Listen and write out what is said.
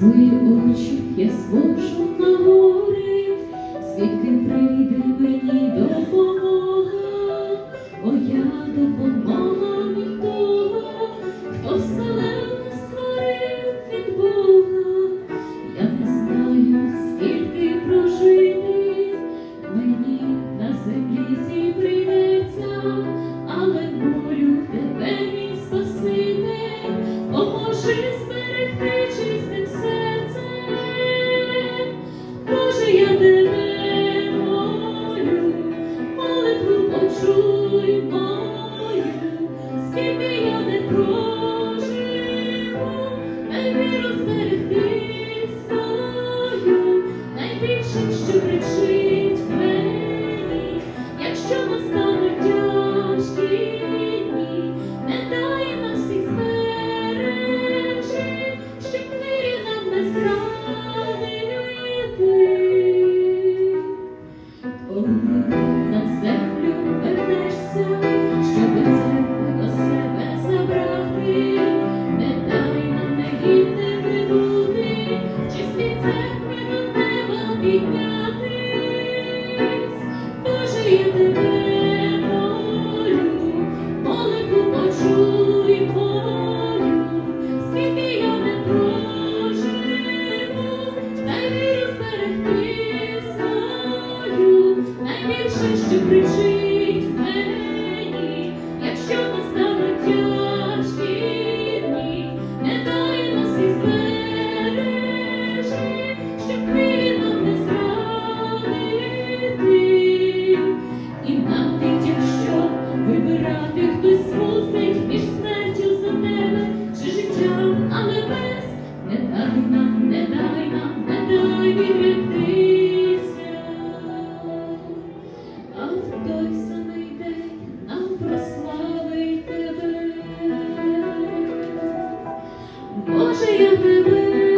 Свої очі я звожу на гори, звідки прийде мені до. Thank you. Найбільше, що кричить мені, якщо настануть тяжкі дні, не дай нас і збережи, щоб вірі нам не зрадити. І навіть якщо вибирати хтось мусить між смертю за тебе чи життям на небес, не дай нам, не дай самий день нам прославить тебе. Боже, я тебе